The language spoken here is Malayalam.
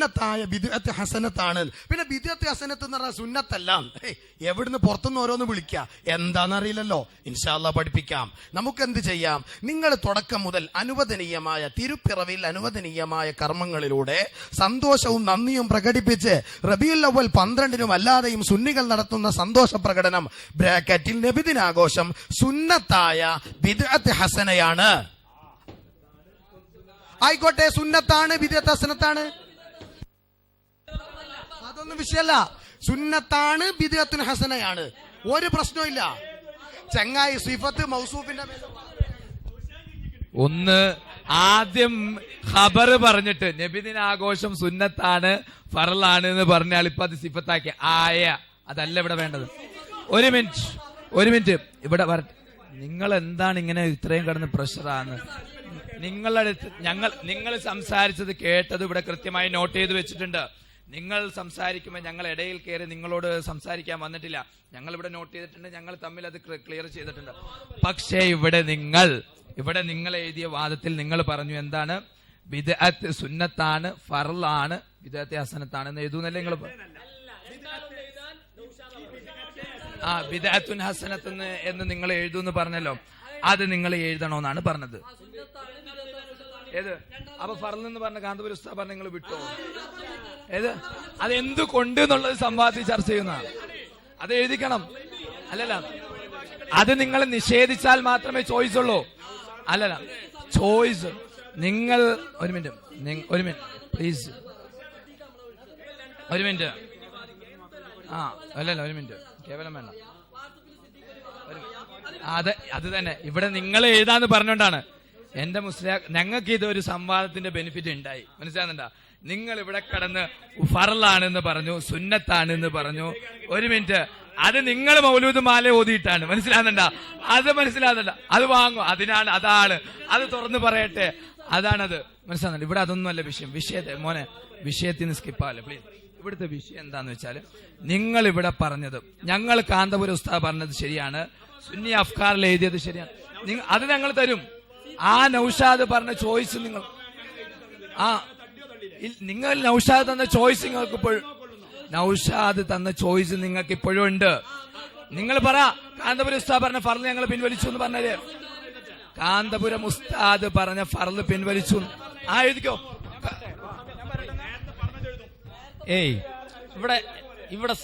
സുന്നത്തായ വിദ്യത്ത് ഹസനത്താണ്. പിന്നെ വിദ്യത്ത് ഹസനത്ത് എന്ന് പറഞ്ഞാൽ സുന്നത്തല്ല. എവിടുന്ന് പുറത്തുനിന്ന് ഓരോന്ന് വിളിക്കുക എന്താണെന്നറിയില്ലല്ലോ. ഇൻഷാല്ല പഠിപ്പിക്കാം. നമുക്ക് എന്ത് ചെയ്യാം? നിങ്ങൾ തുടക്കം മുതൽ അനുവദനീയമായ തിരുപ്പിറവിൽ അനുവദനീയമായ കർമ്മങ്ങളിലൂടെ സന്തോഷവും നന്ദിയും പ്രകടിപ്പിച്ച് റബിയുൽ അവൽ പന്ത്രണ്ടിനും അല്ലാതെയും സുന്നികൾ നടത്തുന്ന സന്തോഷ പ്രകടനം ബ്രാക്കറ്റിൽ നബിദിനാഘോഷം സുന്നത്തായ ബിദ്അത്ത് ഹസനയാണ്. ആയിക്കോട്ടെ സുന്നത്താണ് ബിദ്അത്ത് ഹസനത്താണ്. അതൊന്നും വിഷയമല്ല. സുന്നത്താണ് ബിദത്തുൻ ഹസനയാണ്. ഒരു പ്രശ്നവും ചങ്ങായി സിഫത്ത് മൗസൂഫിന്റെ ഒന്ന് ആദ്യം ഖബർ പറഞ്ഞിട്ട് നബിദിനാഘോഷം സുന്നത്താണ് ഫറലാണ് എന്ന് പറഞ്ഞാൽ ഇപ്പൊ അത് സിഫത്താക്കി ആയ അതല്ല ഇവിടെ വേണ്ടത്. ഒരു മിനിറ്റ് ഒരു മിനിറ്റ്. ഇവിടെ നിങ്ങൾ എന്താണ് ഇങ്ങനെ ഇത്രയും കിടന്ന് പ്രഷറാന്ന് നിങ്ങളുടെ അടുത്ത് ഞങ്ങൾ നിങ്ങൾ സംസാരിച്ചത് കേട്ടത് ഇവിടെ കൃത്യമായി നോട്ട് ചെയ്ത് വെച്ചിട്ടുണ്ട്. നിങ്ങൾ സംസാരിക്കുമ്പോൾ ഞങ്ങൾ ഇടയിൽ കയറി നിങ്ങളോട് സംസാരിക്കാൻ വന്നിട്ടില്ല. ഞങ്ങൾ ഇവിടെ നോട്ട് ചെയ്തിട്ടുണ്ട് ഞങ്ങൾ തമ്മിൽ അത് ക്ലിയർ ചെയ്തിട്ടുണ്ട്. പക്ഷേ ഇവിടെ നിങ്ങൾ ഇവിടെ നിങ്ങൾ എഴുതിയ വാദത്തിൽ നിങ്ങൾ പറഞ്ഞു എന്താണ്? വിദഅത്ത് സുന്നത്താണ് ഫറലാണ് വിദഅത്തെ ഹസനത്താണ് എന്ന് എഴുതുന്നല്ലേ നിങ്ങൾ ആ വിദഅത്തുൻ ഹസനത്ത് എന്ന് നിങ്ങൾ എഴുതുമെന്ന് പറഞ്ഞല്ലോ. അത് നിങ്ങൾ എഴുതണോന്നാണ് പറഞ്ഞത്. ഏത്? അപ്പൊ ഫറൽ എന്ന് പറഞ്ഞ കാന്തപുരസ്ഥ പറഞ്ഞ നിങ്ങൾ വിട്ടോ? ഏത്? അത് എന്ത് കൊണ്ട് എന്നുള്ളത് സംവാദത്തിൽ ചർച്ച ചെയ്യുന്ന അത് എഴുതിക്കണം. അല്ലല്ല. അത് നിങ്ങൾ നിഷേധിച്ചാൽ മാത്രമേ ചോയ്സ് ഉള്ളൂ. അല്ലല്ല. ചോയ്സ് നിങ്ങൾ ഒരു മിനിറ്റ് ഒരു മിനിറ്റ് പ്ലീസ് ഒരു മിനിറ്റ് ആ അല്ലല്ല ഒരു മിനിറ്റ് കേവലം വേണ്ട. അത് അത് തന്നെ. ഇവിടെ നിങ്ങൾ എഴുതാന്ന് പറഞ്ഞോണ്ടാണ്. എന്റെ മുസ്ലിം ഞങ്ങൾക്ക് ഇതൊരു സംവാദത്തിന്റെ ബെനിഫിറ്റ് ഉണ്ടായി. മനസ്സിലാകുന്നുണ്ടോ? നിങ്ങൾ ഇവിടെ കടന്ന് ഫറലാണെന്ന് പറഞ്ഞു സുന്നത്താണെന്ന് പറഞ്ഞു. ഒരു മിനിറ്റ് അത് നിങ്ങൾ മൗലൂദ് മാല ഓതിയിട്ടാണ്. മനസ്സിലാകുന്നുണ്ട? അത് മനസ്സിലാകുന്നുണ്ട? അത് വാങ്ങും. അതിനാണ് അതാണ്. അത് തുറന്ന് പറയട്ടെ. അതാണത്. മനസ്സിലാകുന്നുണ്ട്? ഇവിടെ അതൊന്നും അല്ല വിഷയം. വിഷയത്തെ മോനെ വിഷയത്തിൽ നിന്ന് സ്കിപ്പാല്ലേ പ്ലീസ് ഇവിടുത്തെ വിഷയം എന്താന്ന് വെച്ചാൽ നിങ്ങൾ ഇവിടെ പറഞ്ഞത് ഞങ്ങൾ കാന്തപുര ഉസ്താദ് പറഞ്ഞത് ശരിയാണ്. സുന്നി അഫ്കാറിൽ എഴുതിയത് ശരിയാണ്. അത് ഞങ്ങൾ തരും. ആ നൌഷാദ് പറഞ്ഞ ചോയ്സ് നിങ്ങൾ ആ നിങ്ങൾ നൌഷാദ് തന്ന ചോയ്സ് നിങ്ങൾക്ക് ഇപ്പോഴും നൌഷാദ് തന്ന ചോയ്സ് നിങ്ങൾക്ക് ഇപ്പോഴും ഉണ്ട് നിങ്ങൾ പറ കാന്തപുരം ഉസ്താദ് പറഞ്ഞ ഫർൾ ഞങ്ങൾ പിൻവലിച്ചു എന്ന് പറഞ്ഞത് കാന്തപുരം ഉസ്താദ് പറഞ്ഞ ഫർൾ പിൻവലിച്ചു. ആ എഴുതിക്കോ ഏയ് ഇവിടെ ഇവിടെ